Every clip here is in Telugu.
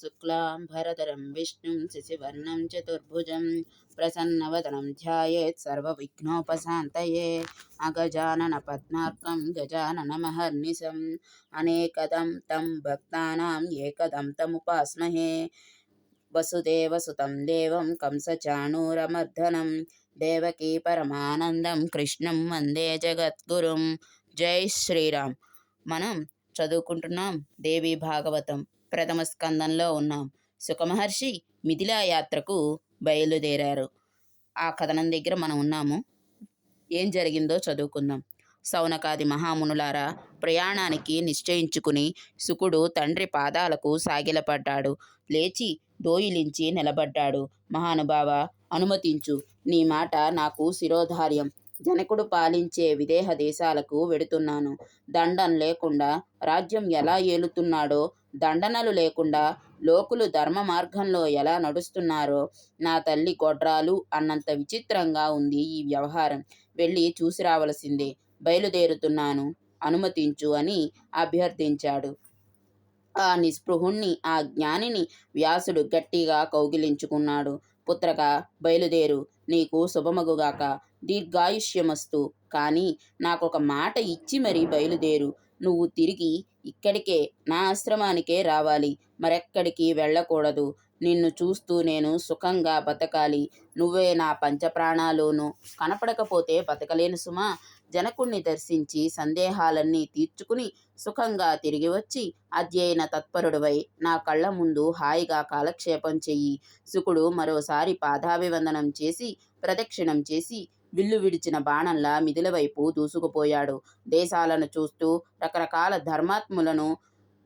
शुक्लाम्भरधरं विष्णुं शशिवर्णं चतुर्भुजं प्रसन्नवदनं ध्यायेत् सर्वविघ्नोपशान्तये अगजाननपद्मार्कं गजाननमहर्निशम् अनेकदं तं भक्तानाम् एकदं तमुपास्महे वसुदेवसुतं देवं कंसचाणूरमर्दनं దేవకీ పరమానందం కృష్ణం వందే జగద్గురుం జై శ్రీరామ్ మనం చదువుకుంటున్నాం దేవి భాగవతం ప్రథమ స్కందంలో ఉన్నాం. సుఖమహర్షి మిథిలా యాత్రకు బయలుదేరారు. ఆ కథనం దగ్గర మనం ఉన్నాము. ఏం జరిగిందో చదువుకుందాం. సౌనకాది మహామునులారా ప్రయాణానికి నిశ్చయించుకుని సుకుడు తండ్రి పాదాలకు సాగిలపడ్డాడు. లేచి దోయిలించి నిలబడ్డాడు. మహానుభావ అనుమతించు. నీ మాట నాకు శిరోధార్యం. జనకుడు పాలించే విదేహ దేశాలకు వెడుతున్నాను. దండం లేకుండా రాజ్యం ఎలా ఏలుతున్నాడో దండనలు లేకుండా లోకులు ధర్మ మార్గంలో ఎలా నడుస్తున్నారో నా తల్లి గొడ్రాలు అన్నంత విచిత్రంగా ఉంది ఈ వ్యవహారం. వెళ్ళి చూసి రావలసిందే. బయలుదేరుతున్నాను. అనుమతించు అని అభ్యర్థించాడు. ఆ నిస్పృహుణ్ణి ఆ జ్ఞానిని వ్యాసుడు గట్టిగా కౌగిలించుకున్నాడు. పుత్రక బయలుదేరు. నీకు శుభమగుగాక. దీర్ఘాయుష్యమస్తు. కానీ నాకొక మాట ఇచ్చి మరీ బయలుదేరు. నువ్వు తిరిగి ఇక్కడికే నా ఆశ్రమానికే రావాలి. మరెక్కడికి వెళ్ళకూడదు. నిన్ను చూస్తూ నేను సుఖంగా బతకాలి. నువ్వే నా పంచప్రాణాలోను కనపడకపోతే బతకలేను సుమా. జనకుణ్ణి దర్శించి సందేహాలన్నీ తీర్చుకుని సుఖంగా తిరిగి వచ్చి అధ్యయన తత్పరుడువై నా కళ్ళ ముందు హాయిగా కాలక్షేపం చెయ్యి. సుకుడు మరోసారి పాదాభివందనం చేసి ప్రదక్షిణం చేసి విల్లు విడిచిన బాణంలా మిదిల వైపు దూసుకుపోయాడు. దేశాలను చూస్తూ రకరకాల ధర్మాత్ములను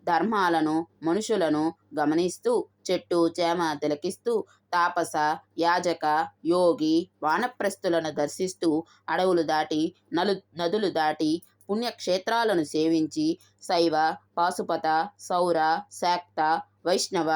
ధర్మాలను మనుషులను గమనిస్తూ చెట్టు చేమ తిలకిస్తూ తాపస యాజక యోగి వానప్రస్థులను దర్శిస్తూ అడవులు దాటి నలు నదులు దాటి పుణ్యక్షేత్రాలను సేవించి శైవ పాశుపత సౌర శాక్త వైష్ణవ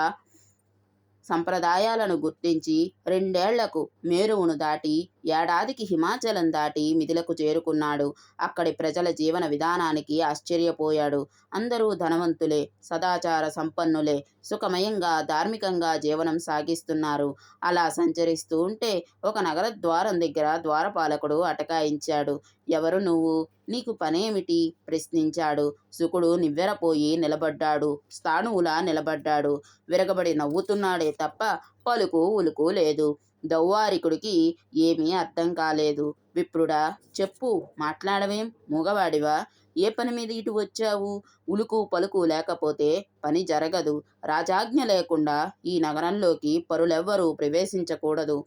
సంప్రదాయాలను గుర్తించి రెండేళ్ళకు మేరువును దాటి ఏడాదికి హిమాచలం దాటి మిథిలకు చేరుకున్నాడు. అక్కడి ప్రజల జీవన విధానానికి ఆశ్చర్యపోయాడు. అందరూ ధనవంతులే సదాచార సంపన్నులే సుఖమయంగా ధార్మికంగా జీవనం సాగిస్తున్నారు. అలా సంచరిస్తూ ఉంటే ఒక నగర ద్వారం దగ్గర ద్వారపాలకుడు అటకాయించాడు. ఎవరు నువ్వు? నీకు పనేమిటి? ప్రశ్నించాడు. శుకుడు నివ్వెరపోయి నిలబడ్డాడు. స్థాణువులా నిలబడ్డాడు. విరగబడి నవ్వుతున్నాడే తప్ప పలుకు ఉలుకు లేదు. దౌవారికుడికి ఏమీ అర్థం కాలేదు. విప్రుడా చెప్పు మాట్లాడవేం? మూగవాడివా? ఏ పని మీద ఇటు వచ్చావు? ఉలుకు పలుకు లేకపోతే పని జరగదు. రాజాజ్ఞ లేకుండా ఈ నగరంలోకి పరులెవ్వరూ ప్రవేశించకూడదు.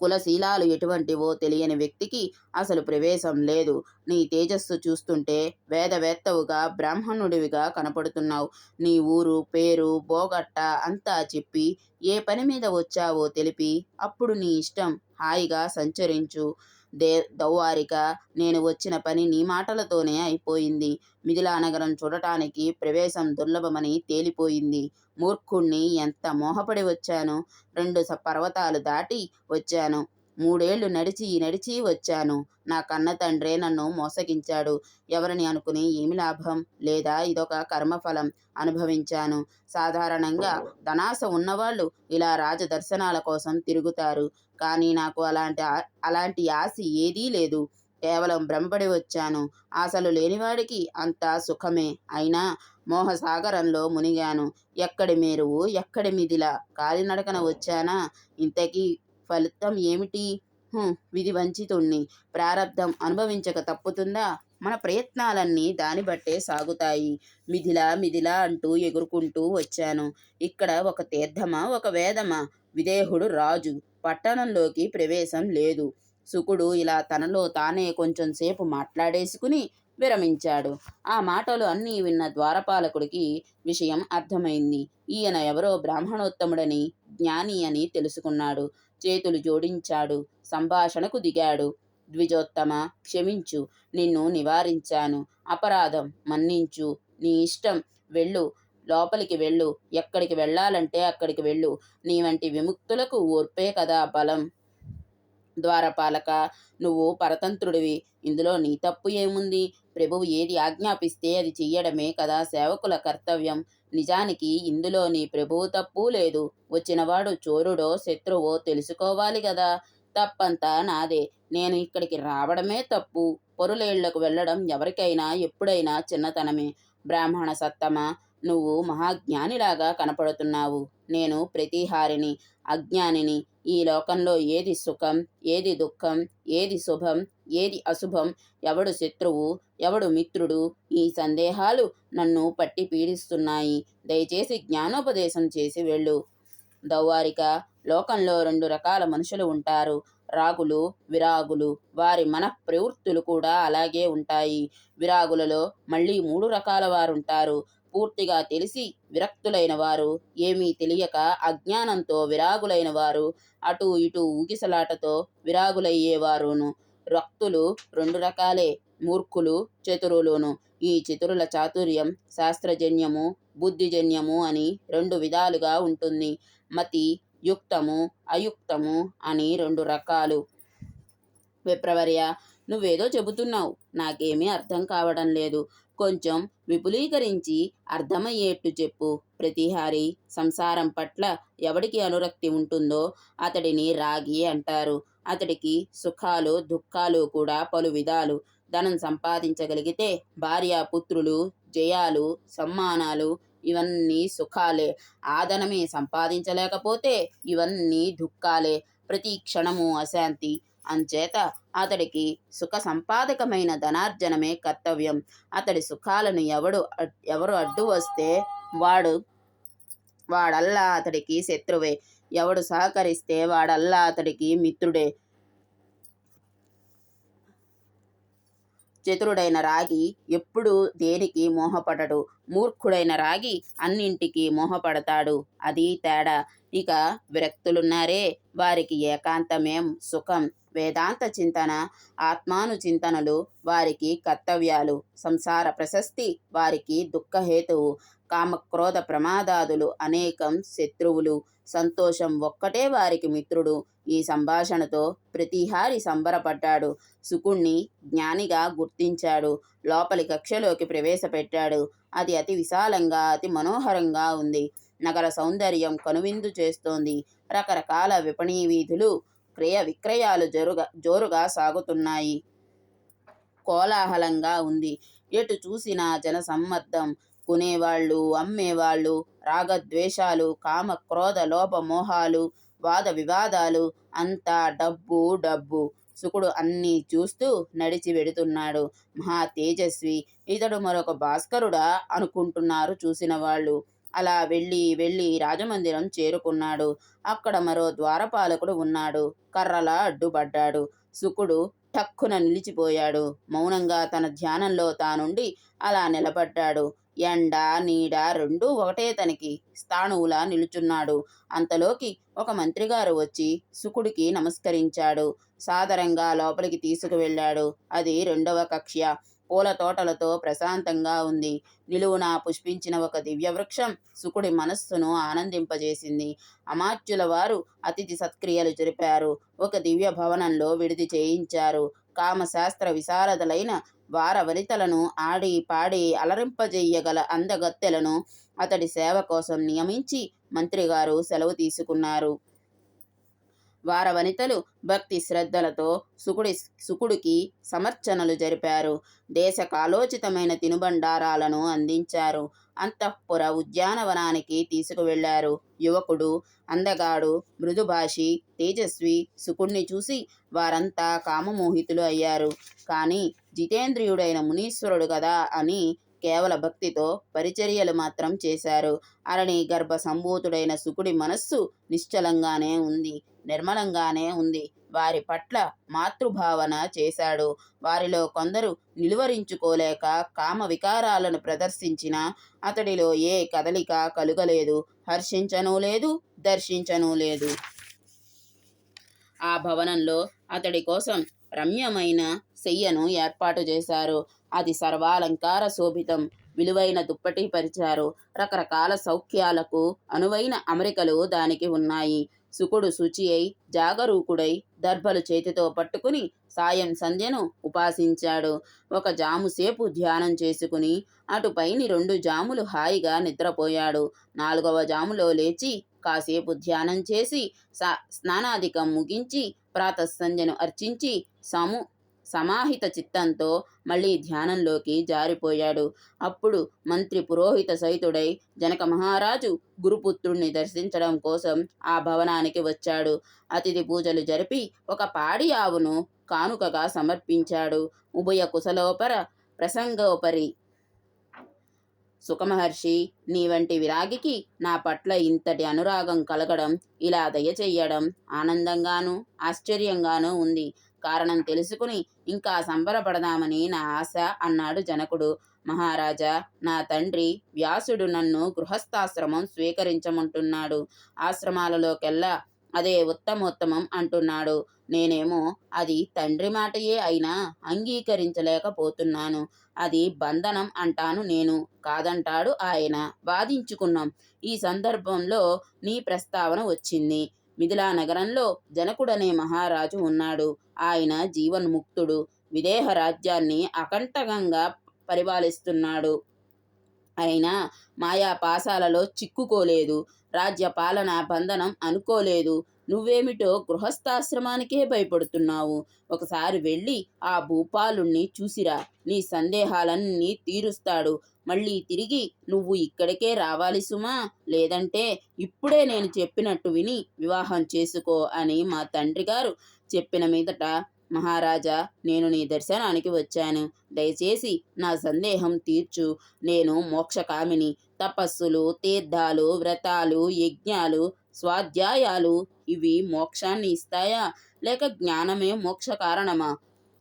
కులశీలాలు ఎటువంటివో తెలియని వ్యక్తికి అసలు ప్రవేశం లేదు. నీ తేజస్సు చూస్తుంటే వేదవేత్తవుగా బ్రాహ్మణుడివిగా కనపడుతున్నావు. నీ ఊరు పేరు బోగట్ట అంతా చెప్పి ఏ పని మీద వచ్చావో తెలిపి అప్పుడు నీ ఇష్టం హాయిగా సంచరించు. దే దౌవారిక నేను వచ్చిన పని నీ మాటలతోనే అయిపోయింది. మిథిలా నగరం చూడటానికి ప్రవేశం దుర్లభమని తేలిపోయింది. మూర్ఖుణ్ణి ఎంత మోహపడి వచ్చాను? రెండు పర్వతాలు దాటి వచ్చాను. మూడేళ్ళు నడిచి నడిచి వచ్చాను. నా కన్న తండ్రే నన్ను మోసగించాడు. ఎవరిని అనుకుని ఏమి లాభం? లేదా ఇదొక కర్మఫలం అనుభవించాను. సాధారణంగా ధనాశ ఉన్నవాళ్ళు ఇలా రాజదర్శనాల కోసం తిరుగుతారు. కానీ నాకు అలాంటి అలాంటి ఆశ ఏదీ లేదు. కేవలం భ్రమపడి వచ్చాను. ఆశలు లేనివాడికి అంతా సుఖమే. అయినా మోహసాగరంలో మునిగాను. ఎక్కడి మేరువు ఎక్కడి మిదిలా కాలినడకన వచ్చానా? ఇంతకీ ఫలితం ఏమిటి? విధి వంచితుణ్ణి. ప్రారంధం అనుభవించక తప్పుతుందా? మన ప్రయత్నాలన్నీ దాన్ని బట్టే సాగుతాయి. మిథిలా మిథిలా అంటూ ఎగురుకుంటూ వచ్చాను. ఇక్కడ ఒక తీర్థమా ఒక వేదమా? విదేహుడు రాజు. పట్టణంలోకి ప్రవేశం లేదు. సుకుడు ఇలా తనలో తానే కొంచెం సేపు మాట్లాడేసుకుని విరమించాడు. ఆ మాటలు అన్నీ విన్న ద్వారపాలకుడికి విషయం అర్థమైంది. ఈయన ఎవరో బ్రాహ్మణోత్తముడని జ్ఞాని అని తెలుసుకున్నాడు. చేతులు జోడించాడు. సంభాషణకు దిగాడు. ద్విజోత్తమ క్షమించు. నిన్ను నివారించాను. అపరాధం మన్నించు. నీ ఇష్టం. వెళ్ళు. లోపలికి వెళ్ళు. ఎక్కడికి వెళ్ళాలంటే అక్కడికి వెళ్ళు. నీ వంటి విముక్తులకు ఓర్పే కదా బలం. ద్వారపాలక నువ్వు పరతంత్రుడివి. ఇందులో నీ తప్పు ఏముంది? ప్రభువు ఏది ఆజ్ఞాపిస్తే అది చెయ్యడమే కదా సేవకుల కర్తవ్యం. నిజానికి ఇందులో నీ ప్రభువు తప్పు లేదు. వచ్చినవాడు చోరుడో శత్రువో తెలుసుకోవాలి కదా. తప్పంతా నాదే. నేను ఇక్కడికి రావడమే తప్పు. పొరులేళ్ళకు వెళ్ళడం ఎవరికైనా ఎప్పుడైనా చిన్నతనమే. బ్రాహ్మణ సత్తమ? నువ్వు మహాజ్ఞానిలాగా కనపడుతున్నావు. నేను ప్రతిహారిని అజ్ఞానిని. ఈ లోకంలో ఏది సుఖం ఏది దుఃఖం ఏది శుభం ఏది అశుభం ఎవడు శత్రువు ఎవడు మిత్రుడు ఈ సందేహాలు నన్ను పట్టి పీడిస్తున్నాయి. దయచేసి జ్ఞానోపదేశం చేసి వెళ్ళు. దౌవారిక లోకంలో రెండు రకాల మనుషులు ఉంటారు. రాగులు విరాగులు. వారి మన ప్రవృత్తులు కూడా అలాగే ఉంటాయి. విరాగులలో మళ్ళీ మూడు రకాల వారుంటారు పూర్తిగా తెలిసి విరక్తులైన వారు. ఏమీ తెలియక అజ్ఞానంతో విరాగులైన వారు. అటు ఇటు ఊగిసలాటతో విరాగులయ్యేవారును రక్తులు రెండు రకాలే. మూర్ఖులు చతురులును. ఈ చతురుల చాతుర్యం శాస్త్రజన్యము బుద్ధిజన్యము అని రెండు విధాలుగా ఉంటుంది. మతి యుక్తము అయుక్తము అని రెండు రకాలు. విప్రవర్య నువ్వేదో చెబుతున్నావు. నాకేమీ అర్థం కావడం లేదు. కొంచెం విపులీకరించి అర్థమయ్యేట్టు చెప్పు. ప్రతిహారి సంసారం పట్ల ఎవడికి అనురక్తి ఉంటుందో అతడిని రాగి అంటారు. అతడికి సుఖాలు దుఃఖాలు కూడా పలు విధాలు. ధనం సంపాదించగలిగితే భార్య పుత్రులు జయాలు సమ్మానాలు ఇవన్నీ సుఖాలే. ఆ ధనమే సంపాదించలేకపోతే ఇవన్నీ దుఃఖాలే. ప్రతి క్షణము అశాంతి. అంచేత అతడికి సుఖ సంపాదకమైన ధనార్జనమే కర్తవ్యం. అతడి సుఖాలను ఎవడు ఎవరు అడ్డు వస్తే వాడు వాడల్లా అతడికి శత్రువే. ఎవడు సహకరిస్తే వాడల్లా అతడికి మిత్రుడే. చతురుడైన రాగి ఎప్పుడు దేనికి మోహపడడు. మూర్ఖుడైన రాగి అన్నింటికి మోహపడతాడు. అది తేడా. ఇక విరక్తులున్నారే వారికి ఏకాంతమేం సుఖం. వేదాంత చింతన ఆత్మాను చింతనలు వారికి కర్తవ్యాలు. సంసార ప్రశస్తి వారికి దుఃఖహేతువు. కామక్రోధ ప్రమాదాదులు అనేకం శత్రువులు. సంతోషం ఒక్కటే వారికి మిత్రుడు. ఈ సంభాషణతో ప్రతిహారి సంబరపడ్డాడు. సుకుణ్ణి జ్ఞానిగా గుర్తించాడు. లోపలి కక్షలోకి ప్రవేశపెట్టాడు. అది అతి విశాలంగా అతి మనోహరంగా ఉంది. నగర సౌందర్యం కనువిందు చేస్తోంది. రకరకాల విపణీ వీధులు క్రయ విక్రయాలు జరుగా జోరుగా సాగుతున్నాయి. కోలాహలంగా ఉంది. ఎటు చూసినా జన కొనేవాళ్ళు అమ్మేవాళ్ళు రాగద్వేషాలు కామ క్రోధ లోప వాద వివాదాలు అంతా డబ్బు డబ్బు. సుకుడు అన్నీ చూస్తూ నడిచి వెడుతున్నాడు. మహా తేజస్వి. ఇతడు మరొక భాస్కరుడా అనుకుంటున్నారు చూసిన వాళ్ళు అలా వెళ్ళి వెళ్ళి రాజమందిరం చేరుకున్నాడు. అక్కడ మరో ద్వారపాలకుడు ఉన్నాడు. కర్రలా అడ్డుపడ్డాడు. సుకుడు టక్కున నిలిచిపోయాడు. మౌనంగా తన ధ్యానంలో తానుండి అలా నిలబడ్డాడు. ఎండ నీడ రెండూ ఒకటే తనకి. స్థాణువులా నిలుచున్నాడు. అంతలోకి ఒక మంత్రిగారు వచ్చి సుకుడికి నమస్కరించాడు. సాదరంగా లోపలికి తీసుకువెళ్ళాడు. అది రెండవ కక్ష్య. పూల తోటలతో ప్రశాంతంగా ఉంది. నిలువున పుష్పించిన ఒక దివ్యవృక్షం సుకుడి మనస్సును ఆనందింపజేసింది. అమాత్యుల వారు అతిథి సత్క్రియలు జరిపారు. ఒక దివ్య భవనంలో విడిది చేయించారు. కామశాస్త్ర విశారదలైన వారవనితలను ఆడి పాడి అలరింపజేయగల అందగత్తెలను అతడి సేవ కోసం నియమించి మంత్రిగారు సెలవు తీసుకున్నారు. వార వనితలు భక్తి శ్రద్ధలతో సుకుడి సుకుడికి సమర్చనలు జరిపారు. దేశ కాలోచితమైన తినుబండారాలను అందించారు. అంతఃపుర ఉద్యానవనానికి తీసుకువెళ్ళారు. యువకుడు అందగాడు మృదుభాషి తేజస్వి సుకుణ్ణి చూసి వారంతా కామమోహితులు అయ్యారు. కానీ జితేంద్రియుడైన మునీశ్వరుడు కదా అని కేవల భక్తితో పరిచర్యలు మాత్రం చేశారు. అరణి గర్భ సంభూతుడైన సుకుడి మనస్సు నిశ్చలంగానే ఉంది. నిర్మలంగానే ఉంది. వారి పట్ల మాతృభావన చేశాడు. వారిలో కొందరు నిలువరించుకోలేక కామ వికారాలను ప్రదర్శించిన అతడిలో ఏ కదలిక కలుగలేదు. హర్షించనూ లేదు దర్శించనూ లేదు. ఆ భవనంలో అతడి కోసం రమ్యమైన శయ్యను ఏర్పాటు చేశారు. అది సర్వాలంకార శోభితం విలువైన దుప్పటి పరిచారు. రకరకాల సౌఖ్యాలకు అనువైన అమరికలు దానికి ఉన్నాయి. శుకుడు శుచి అయి జాగరూకుడై దర్భలు చేతితో పట్టుకుని సాయం సంధ్యను ఉపాసించాడు. ఒక జాము సేపు ధ్యానం చేసుకుని అటుపైని రెండు జాములు హాయిగా నిద్రపోయాడు. నాలుగవ జాములో లేచి కాసేపు ధ్యానం చేసి సా స్నానాధికం ముగించి ప్రాతస్సంధ్యను అర్చించి సము సమాహిత చిత్తంతో మళ్ళీ ధ్యానంలోకి జారిపోయాడు. అప్పుడు మంత్రి పురోహిత సహితుడై జనక మహారాజు గురుపుత్రుణ్ణి దర్శించడం కోసం ఆ భవనానికి వచ్చాడు. అతిథి పూజలు జరిపి ఒక పాడి ఆవును కానుకగా సమర్పించాడు. ఉభయ కుశలోపర ప్రసంగోపరి సుఖమహర్షి నీ వంటి విరాగికి నా పట్ల ఇంతటి అనురాగం కలగడం ఇలా దయచెయ్యడం ఆనందంగానూ ఆశ్చర్యంగానూ ఉంది. కారణం తెలుసుకుని ఇంకా సంబరపడదామని నా ఆశ అన్నాడు జనకుడు. మహారాజా నా తండ్రి వ్యాసుడు నన్ను గృహస్థాశ్రమం స్వీకరించమంటున్నాడు. ఆశ్రమాలలోకెల్లా అదే ఉత్తమోత్తమం అంటున్నాడు. నేనేమో అది తండ్రి మాటయే అయినా అంగీకరించలేకపోతున్నాను. అది బంధనం అంటాను నేను. కాదంటాడు ఆయన. వాదించుకున్నాం. ఈ సందర్భంలో నీ ప్రస్తావన వచ్చింది. మిథిలా నగరంలో జనకుడనే మహారాజు ఉన్నాడు. ఆయన జీవన్ముక్తుడు. విదేహ రాజ్యాన్ని అకంటకంగా పరిపాలిస్తున్నాడు. అయినా మాయా పాసాలలో చిక్కుకోలేదు. రాజ్య పాలన బంధనం అనుకోలేదు. నువ్వేమిటో గృహస్థాశ్రమానికే భయపడుతున్నావు. ఒకసారి వెళ్ళి ఆ భూపాలుణ్ణి చూసిరా. నీ సందేహాలన్నీ తీరుస్తాడు. మళ్ళీ తిరిగి నువ్వు ఇక్కడికే రావాలి సుమా. లేదంటే ఇప్పుడే నేను చెప్పినట్టు విని వివాహం చేసుకో అని మా తండ్రి గారు చెప్పిన మీదట మహారాజా నేను నీ దర్శనానికి వచ్చాను. దయచేసి నా సందేహం తీర్చు. నేను మోక్షకామిని. తపస్సులు తీర్థాలు వ్రతాలు యజ్ఞాలు స్వాధ్యాయాలు ఇవి మోక్షాన్ని ఇస్తాయా? లేక జ్ఞానమే మోక్ష కారణమా?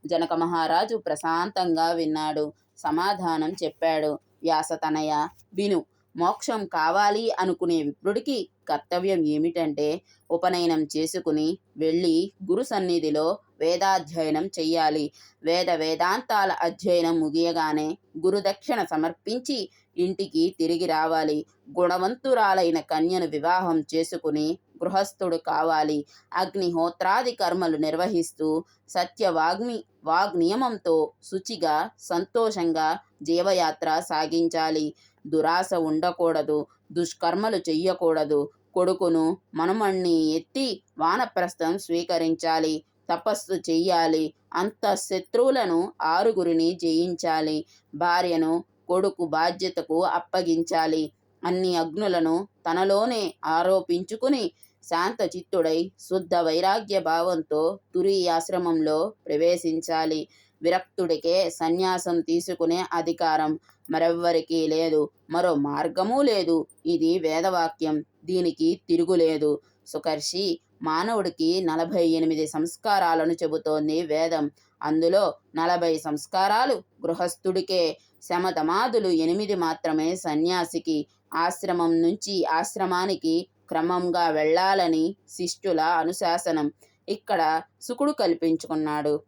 జనక మహారాజు ప్రశాంతంగా విన్నాడు. సమాధానం చెప్పాడు. వ్యాసతనయ విను మోక్షం కావాలి అనుకునే విప్రుడికి కర్తవ్యం ఏమిటంటే ఉపనయనం చేసుకుని వెళ్ళి గురు సన్నిధిలో వేదాధ్యయనం చెయ్యాలి. వేద వేదాంతాల అధ్యయనం ముగియగానే గురుదక్షిణ సమర్పించి ఇంటికి తిరిగి రావాలి. గుణవంతురాలైన కన్యను వివాహం చేసుకుని గృహస్థుడు కావాలి. అగ్నిహోత్రాది కర్మలు నిర్వహిస్తూ సత్యవాగ్మి వాగ్నియమంతో శుచిగా సంతోషంగా జీవయాత్ర సాగించాలి. దురాశ ఉండకూడదు దుష్కర్మలు చెయ్యకూడదు. కొడుకును మనుమణ్ణి ఎత్తి వానప్రస్థం స్వీకరించాలి తపస్సు చెయ్యాలి అంత శత్రువులను ఆరుగురిని జయించాలి భార్యను కొడుకు బాధ్యతకు అప్పగించాలి అన్ని అగ్నులను తనలోనే ఆరోపించుకుని శాంతచిత్తుడై శుద్ధ వైరాగ్య భావంతో తురి ఆశ్రమంలో ప్రవేశించాలి. విరక్తుడికే సన్యాసం తీసుకునే అధికారం మరెవ్వరికీ లేదు. మరో మార్గమూ లేదు. ఇది వేదవాక్యం. దీనికి తిరుగులేదు సుకర్షి మానవుడికి నలభై ఎనిమిది సంస్కారాలను చెబుతోంది వేదం. అందులో నలభై సంస్కారాలు గృహస్థుడికే శమతమాదులు ఎనిమిది మాత్రమే సన్యాసికి. ఆశ్రమం నుంచి ఆశ్రమానికి క్రమంగా వెళ్ళాలని శిష్టుల అనుశాసనం. ఇక్కడ సుకుడు కల్పించుకున్నాడు.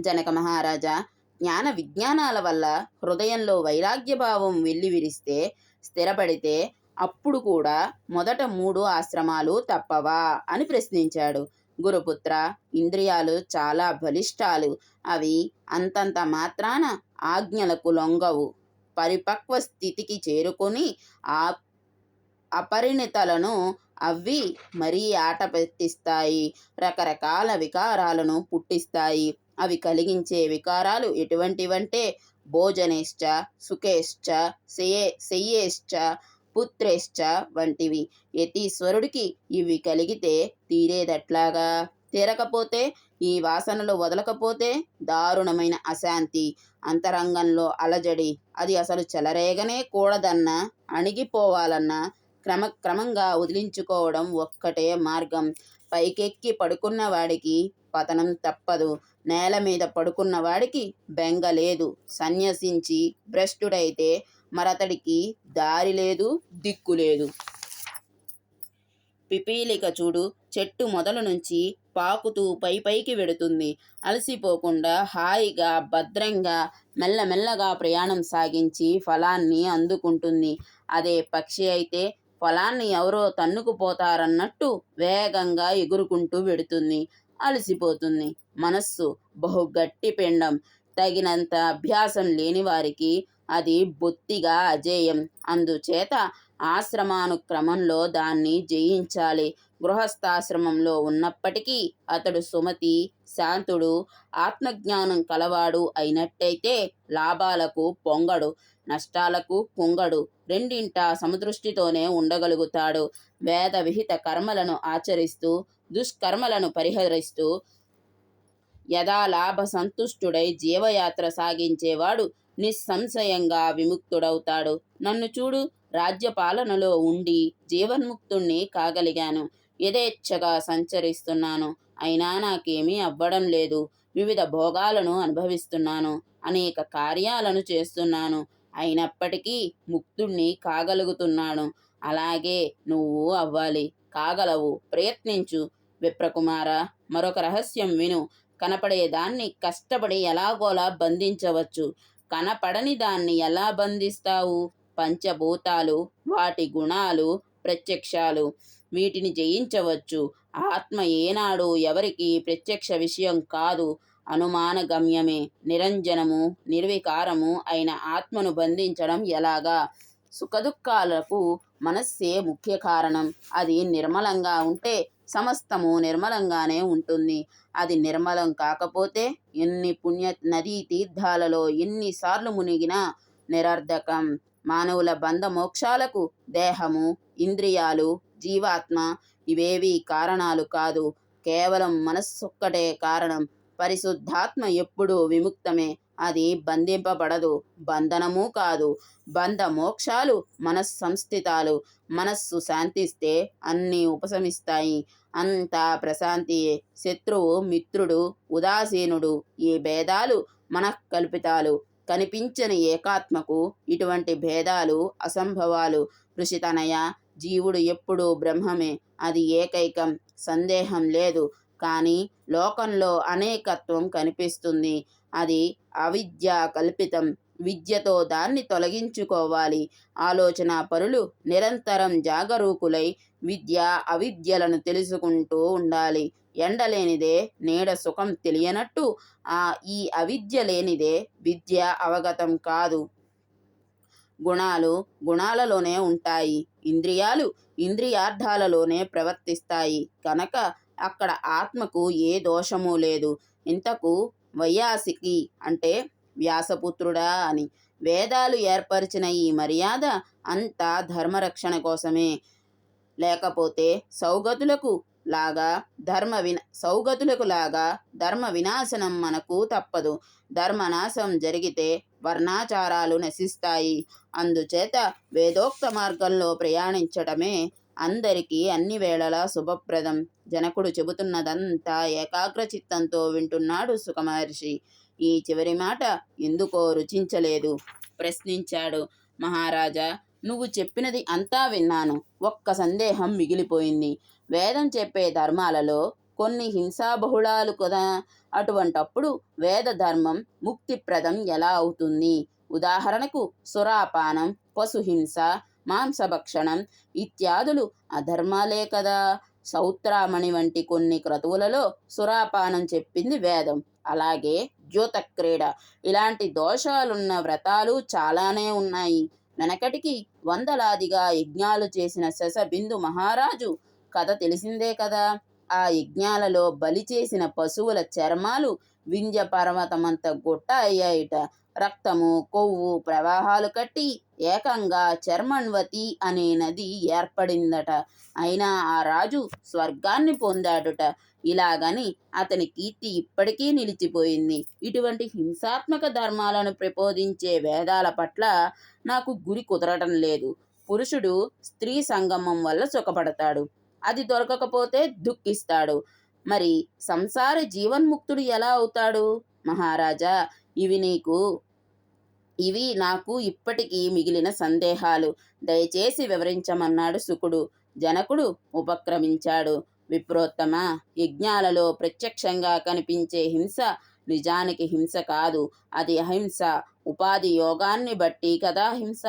జనక మహారాజా జ్ఞాన విజ్ఞానాల వల్ల హృదయంలో వైరాగ్యభావం వెల్లివిరిస్తే స్థిరపడితే అప్పుడు కూడా మొదట మూడు ఆశ్రమాలు తప్పవా అని ప్రశ్నించాడు. గురుపుత్ర ఇంద్రియాలు చాలా బలిష్టాలు. అవి అంతంత మాత్రాన ఆజ్ఞలకు లొంగవు. పరిపక్వ స్థితికి చేరుకొని ఆ అపరిణితలను అవి మరీ ఆట పెట్టిస్తాయి. రకరకాల వికారాలను పుట్టిస్తాయి. అవి కలిగించే వికారాలు ఎటువంటివంటే భోజనేశ్చ సుఖేశ్చ శయే శయ్యేశ్చ పుత్రేశ్చ వంటివి. యతీశ్వరుడికి ఇవి కలిగితే తీరేదట్లాగా? తీరకపోతే ఈ వాసనలు వదలకపోతే దారుణమైన అశాంతి. అంతరంగంలో అలజడి అది అసలు చెలరేగనే కూడదన్న అణిగిపోవాలన్న క్రమక్రమంగా వదిలించుకోవడం ఒక్కటే మార్గం. పైకెక్కి పడుకున్న వాడికి పతనం తప్పదు. నేల మీద పడుకున్న వాడికి బెంగ లేదు. సన్యసించి భ్రష్టుడైతే మరతడికి దారి లేదు దిక్కు లేదు. పిపీలిక చూడు చెట్టు మొదలు నుంచి పాకుతూ పై పైకి వెడుతుంది. అలసిపోకుండా హాయిగా భద్రంగా మెల్లమెల్లగా ప్రయాణం సాగించి ఫలాన్ని అందుకుంటుంది. అదే పక్షి అయితే ఫలాన్ని ఎవరో తన్నుకుపోతారన్నట్టు వేగంగా ఎగురుకుంటూ వెడుతుంది. అలసిపోతుంది. మనస్సు బహు గట్టి పిండం తగినంత అభ్యాసం లేని వారికి అది బొత్తిగా అజేయం. అందుచేత ఆశ్రమానుక్రమంలో దాన్ని జయించాలి. గృహస్థాశ్రమంలో ఉన్నప్పటికీ అతడు సుమతి శాంతుడు ఆత్మజ్ఞానం కలవాడు అయినట్టయితే లాభాలకు పొంగడు నష్టాలకు కుంగడు రెండింట సమదృష్టితోనే ఉండగలుగుతాడు. వేద విహిత కర్మలను ఆచరిస్తూ దుష్కర్మలను పరిహరిస్తూ యథాలాభ సంతుష్టుడై జీవయాత్ర సాగించేవాడు నిస్సంశయంగా విముక్తుడవుతాడు. నన్ను చూడు రాజ్యపాలనలో ఉండి జీవన్ముక్తుణ్ణి కాగలిగాను. యథేచ్ఛగా సంచరిస్తున్నాను. అయినా నాకేమీ అవ్వడం లేదు. వివిధ భోగాలను అనుభవిస్తున్నాను. అనేక కార్యాలను చేస్తున్నాను. అయినప్పటికీ ముక్తుణ్ణి కాగలుగుతున్నాను. అలాగే నువ్వు అవ్వాలి. కాగలవు. ప్రయత్నించు. విప్రకుమార మరొక రహస్యం విను. కనపడే దాన్ని కష్టపడి ఎలాగోలా బంధించవచ్చు. కనపడని దాన్ని ఎలా బంధిస్తావు? పంచభూతాలు వాటి గుణాలు ప్రత్యక్షాలు వీటిని జయించవచ్చు. ఆత్మ ఏనాడు ఎవరికి ప్రత్యక్ష విషయం కాదు. అనుమాన గమ్యమే నిరంజనము నిర్వికారము అయిన ఆత్మను బంధించడం ఎలాగా? సుఖదుఖాలకు మనస్సే ముఖ్య కారణం. అది నిర్మలంగా ఉంటే సమస్తము నిర్మలంగానే ఉంటుంది. అది నిర్మలం కాకపోతే ఎన్ని పుణ్య నదీ తీర్థాలలో ఎన్నిసార్లు మునిగినా నిరర్ధకం. మానవుల బంధ మోక్షాలకు దేహము ఇంద్రియాలు జీవాత్మ ఇవేవి కారణాలు కాదు. కేవలం మనస్సొక్కటే కారణం. పరిశుద్ధాత్మ ఎప్పుడూ విముక్తమే. అది బంధింపబడదు. బంధనము కాదు. బంధ మోక్షాలు మనస్సంస్థితాలు. మనస్సు శాంతిస్తే అన్నీ ఉపశమిస్తాయి. అంతా ప్రశాంతియే శత్రువు మిత్రుడు ఉదాసీనుడు. ఈ భేదాలు మనఃకల్పితాలు కనిపించని ఏకాత్మకు ఇటువంటి భేదాలు అసంభవాలు. ఋషితనయ జీవుడు ఎప్పుడూ బ్రహ్మమే. అది ఏకైకం. సందేహం లేదు. కానీ లోకంలో అనేకత్వం కనిపిస్తుంది. అది అవిద్య కల్పితం. విద్యతో దాన్ని తొలగించుకోవాలి. ఆలోచన పరులు నిరంతరం జాగరూకులై విద్య అవిద్యలను తెలుసుకుంటూ ఉండాలి. ఎండలేనిదే నీడ సుఖం తెలియనట్టు ఆ ఈ అవిద్య లేనిదే విద్య అవగతం కాదు. గుణాలు గుణాలలోనే ఉంటాయి. ఇంద్రియాలు ఇంద్రియార్థాలలోనే ప్రవర్తిస్తాయి. కనుక అక్కడ ఆత్మకు ఏ దోషము లేదు. ఇంతకు వైయాసికి అంటే వ్యాసపుత్రుడా అని. వేదాలు ఏర్పరిచిన ఈ మర్యాద అంతా ధర్మరక్షణ కోసమే. లేకపోతే సౌగతులకు లాగా ధర్మ విన సౌగతులకు లాగా ధర్మ వినాశనం మనకు తప్పదు. ధర్మనాశం జరిగితే వర్ణాచారాలు నశిస్తాయి. అందుచేత వేదోక్త మార్గంలో ప్రయాణించటమే అందరికీ అన్ని వేళలా శుభప్రదం. జనకుడు చెబుతున్నదంతా ఏకాగ్ర చిత్తంతో వింటున్నాడు సుఖమహర్షి. ఈ చివరి మాట ఎందుకో రుచించలేదు. ప్రశ్నించాడు. మహారాజా నువ్వు చెప్పినది అంతా విన్నాను. ఒక్క సందేహం మిగిలిపోయింది. వేదం చెప్పే ధర్మాలలో కొన్ని హింసాబహుళాలు కదా. అటువంటప్పుడు వేద ధర్మం ముక్తిప్రదం ఎలా అవుతుంది? ఉదాహరణకు సురాపానం పశుహింస మాంసభక్షణం ఇత్యాదులు అధర్మాలే కదా. సౌత్రామణి వంటి కొన్ని క్రతువులలో సురాపానం చెప్పింది వేదం. అలాగే ద్యోతక్రీడ ఇలాంటి దోషాలున్న వ్రతాలు చాలానే ఉన్నాయి. వెనకటికి వందలాదిగా యజ్ఞాలు చేసిన శశబిందు మహారాజు కథ తెలిసిందే కదా. ఆ యజ్ఞాలలో బలి చేసిన పశువుల చర్మాలు వింజ పర్వతమంత గుట్ట అయ్యాయిట. రక్తము కొవ్వు ప్రవాహాలు కట్టి ఏకంగా చర్మన్వతి అనే నది ఏర్పడిందట. అయినా ఆ రాజు స్వర్గాన్ని పొందాడుట. ఇలాగని అతని కీర్తి ఇప్పటికీ నిలిచిపోయింది. ఇటువంటి హింసాత్మక ధర్మాలను ప్రబోధించే వేదాల పట్ల నాకు గురి కుదరటం లేదు. పురుషుడు స్త్రీ సంగమం వల్ల సుఖపడతాడు. అది దొరకకపోతే దుఃఖిస్తాడు. మరి సంసార జీవన్ముక్తుడు ఎలా అవుతాడు? మహారాజా ఇవి నీకు ఇవి నాకు ఇప్పటికీ మిగిలిన సందేహాలు. దయచేసి వివరించమన్నాడు సుకుడు జనకుడు ఉపక్రమించాడు. విప్రోత్తమ యజ్ఞాలలో ప్రత్యక్షంగా కనిపించే హింస నిజానికి హింస కాదు. అది అహింస. ఉపాధి యోగాన్ని బట్టి కదా హింస?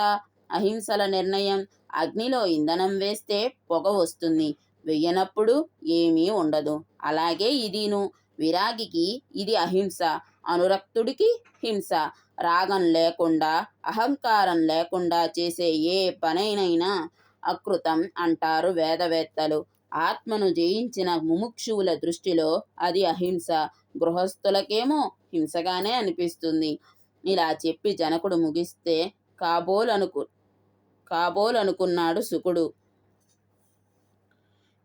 అహింసల నిర్ణయం. అగ్నిలో ఇంధనం వేస్తే పొగ వస్తుంది. వెయ్యనప్పుడు ఏమీ ఉండదు. అలాగే ఇదిను. విరాగికి ఇది అహింస. అనురక్తుడికి హింస. రాగం లేకుండా అహంకారం లేకుండా చేసే ఏ పనైనైనా అకృతం అంటారు వేదవేత్తలు. ఆత్మను జయించిన ముముక్షువుల దృష్టిలో అది అహింస. గృహస్థులకేమో హింసగానే అనిపిస్తుంది. ఇలా చెప్పి జనకుడు ముగిస్తే కాబోలనుకు కాబోలనుకున్నాడు సుకుడు.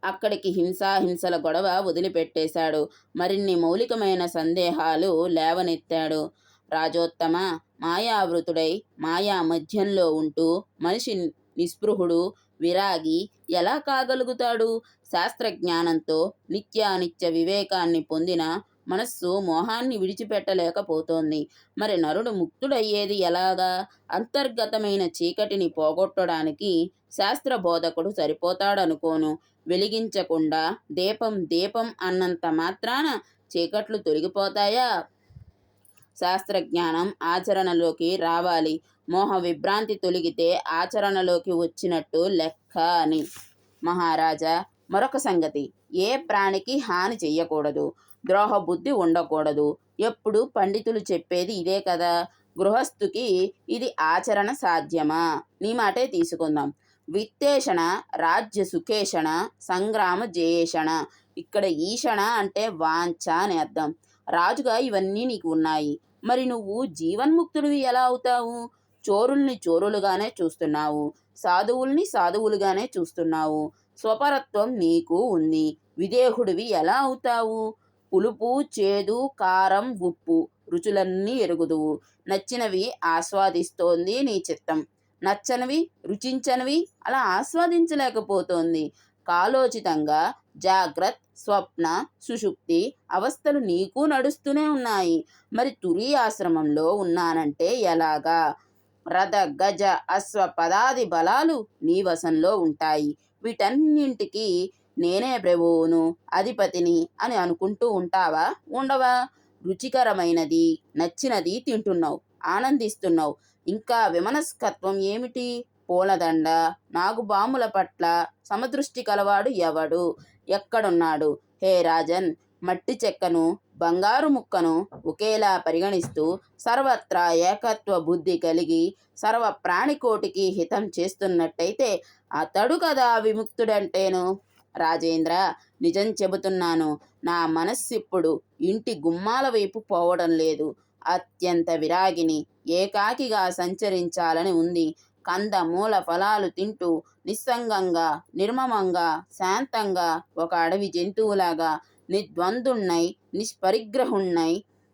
అక్కడికి హింసాహింసల గొడవ వదిలిపెట్టేశాడు. మరిన్ని మౌలికమైన సందేహాలు లేవనెత్తాడు. రాజోత్తమ మాయావృతుడై మాయా మధ్యంలో ఉంటూ మనిషి నిస్పృహుడు విరాగి ఎలా కాగలుగుతాడు? శాస్త్రజ్ఞానంతో నిత్యానిత్య వివేకాన్ని పొందిన మనస్సు మోహాన్ని విడిచిపెట్టలేకపోతోంది. మరి నరుడు ముక్తుడయ్యేది ఎలాగా? అంతర్గతమైన చీకటిని పోగొట్టడానికి శాస్త్ర బోధకుడు సరిపోతాడనుకోను. వెలిగించకుండా దీపం దీపం అన్నంత మాత్రాన చీకట్లు తొలగిపోతాయా? శాస్త్రజ్ఞానం ఆచరణలోకి రావాలి. మోహ విభ్రాంతి తొలగితే ఆచరణలోకి వచ్చినట్టు లెక్క అని. మహారాజా మరొక సంగతి. ఏ ప్రాణికి హాని చెయ్యకూడదు. ద్రోహ బుద్ధి ఉండకూడదు. ఎప్పుడు పండితులు చెప్పేది ఇదే కదా. గృహస్థుకి ఇది ఆచరణ సాధ్యమా? నీ మాటే తీసుకుందాం. విత్తేషణ రాజ్య సుఖేషణ సంగ్రామ జయేషణ. ఇక్కడ ఈషణ అంటే వాంఛ అని అర్థం. రాజుగా ఇవన్నీ నీకు ఉన్నాయి. మరి నువ్వు జీవన్ముక్తుడివి ఎలా అవుతావు? చోరుల్ని చోరులుగానే చూస్తున్నావు. సాధువుల్ని సాధువులుగానే చూస్తున్నావు. స్వపరత్వం నీకు ఉంది. విదేహుడివి ఎలా అవుతావు? పులుపు చేదు కారం ఉప్పు రుచులన్నీ ఎరుగుదువు. నచ్చినవి ఆస్వాదిస్తోంది నీ చిత్తం. నచ్చనివి రుచించనివి అలా ఆస్వాదించలేకపోతోంది. కాలోచితంగా జాగ్రత్త స్వప్న సుషుప్తి అవస్థలు నీకు నడుస్తూనే ఉన్నాయి. మరి తురి ఆశ్రమంలో ఉన్నానంటే ఎలాగా? రథ గజ అశ్వ పదాది బలాలు నీ వశంలో ఉంటాయి. వీటన్నింటికి నేనే ప్రభువును అధిపతిని అని అనుకుంటూ ఉంటావా? ఉండవా? రుచికరమైనది నచ్చినది తింటున్నావు ఆనందిస్తున్నావు. ఇంకా విమనస్కత్వం ఏమిటి? పూలదండ నాగుబాముల పట్ల సమదృష్టి కలవాడు ఎవడు? ఎక్కడున్నాడు? హే రాజన్! మట్టి చెక్కను బంగారు ముక్కను ఒకేలా పరిగణిస్తూ సర్వత్రా ఏకత్వ బుద్ధి కలిగి సర్వ ప్రాణికోటికి హితం చేస్తున్నట్టయితే అతడు కదా విముక్తుడంటేను? రాజేంద్ర నిజం చెబుతున్నాను. నా మనస్సిప్పుడు ఇంటి గుమ్మాల వైపు పోవడం లేదు. అత్యంత విరాగిని ఏకాకిగా సంచరించాలని ఉంది. కంద మూల ఫలాలు తింటూ నిస్సంగంగా నిర్మమంగా శాంతంగా ఒక అడవి జంతువులాగా నిర్ద్వందున్నై నిష్పరిగ్రహున్నై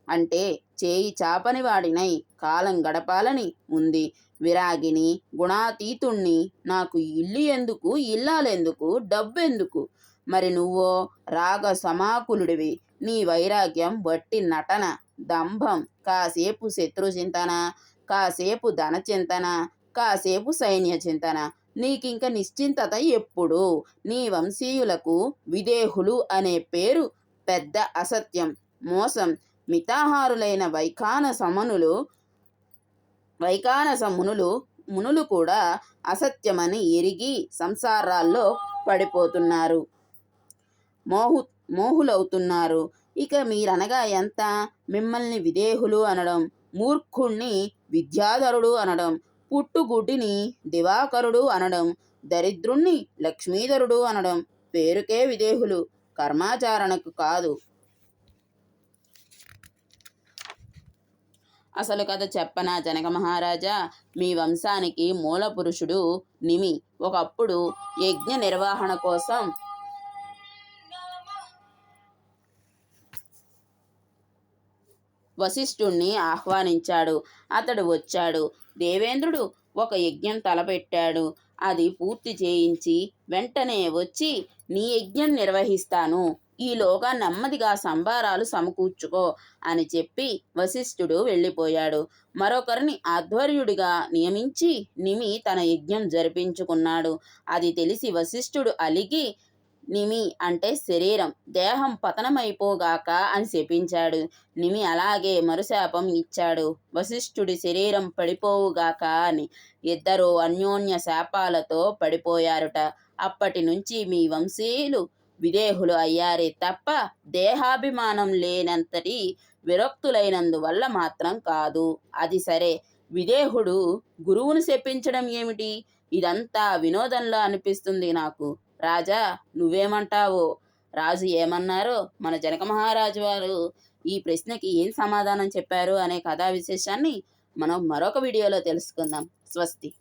అంటే చేయి చాపని వాడినై కాలం గడపాలని ఉంది. విరాగిని గుణాతీతుణ్ణి నాకు ఇల్లు ఎందుకు ఇల్లాలెందుకు డబ్బెందుకు? మరి నువ్వో రాగ సమాకులుడివి నీ వైరాగ్యం బట్టి నటన దంభం కాసేపు శత్రు చింతన కాసేపు ధన చింతన కాసేపు సైన్య చింతన. నీకింక నిశ్చింతత ఎప్పుడు? నీ వంశీయులకు విదేహులు అనే పేరు పెద్ద అసత్యం. మోసం. మితాహారులైన వైఖాన సమనులు వైకానస మునులు మునులు కూడా అసత్యమని ఎరిగి సంసారాల్లో పడిపోతున్నారు. మోహు మోహులవుతున్నారు. ఇక మీరనగా ఎంత? మిమ్మల్ని విదేహులు అనడం మూర్ఖుణ్ణి విద్యాధరుడు అనడం పుట్టుగుడ్డిని దివాకరుడు అనడం దరిద్రుణ్ణి లక్ష్మీధరుడు అనడం పేరుకే విదేహులు కర్మాచారణకు కాదు. అసలు కథ చెప్పనా జనక మహారాజా? మీ వంశానికి మూల పురుషుడు నిమి. ఒకప్పుడు యజ్ఞ నిర్వహణ కోసం వశిష్ఠుణ్ణి ఆహ్వానించాడు. అతడు వచ్చాడు. దేవేంద్రుడు ఒక యజ్ఞం తలపెట్టాడు. అది పూర్తి చేయించి వెంటనే వచ్చి నీ యజ్ఞం నిర్వహిస్తాను. ఈలోగా నెమ్మదిగా సంబారాలు సమకూర్చుకో అని చెప్పి వశిష్ఠుడు వెళ్ళిపోయాడు. మరొకరిని ఆధ్వర్యుడిగా నియమించి నిమి తన యజ్ఞం జరిపించుకున్నాడు. అది తెలిసి వశిష్ఠుడు అలిగి నిమి అంటే శరీరం. దేహం పతనమైపోగాక అని శపించాడు. నిమి అలాగే మరుశాపం ఇచ్చాడు. వశిష్ఠుడి శరీరం పడిపోవుగాక అని ఇద్దరు అన్యోన్య శాపాలతో పడిపోయారుట. అప్పటి నుంచి మీ వంశీయులు విదేహులు అయ్యారే తప్ప దేహాభిమానం లేనంతటి విరక్తులైనందువల్ల మాత్రం కాదు. అది సరే. విదేహుడు గురువును శపించడం ఏమిటి? ఇదంతా వినోదంలో అనిపిస్తుంది నాకు. రాజా నువ్వేమంటావో? రాజు ఏమన్నారో? మన జనక మహారాజు వారు ఈ ప్రశ్నకి ఏం సమాధానం చెప్పారు అనే కథా విశేషాన్ని మనం మరొక వీడియోలో తెలుసుకుందాం. స్వస్తి.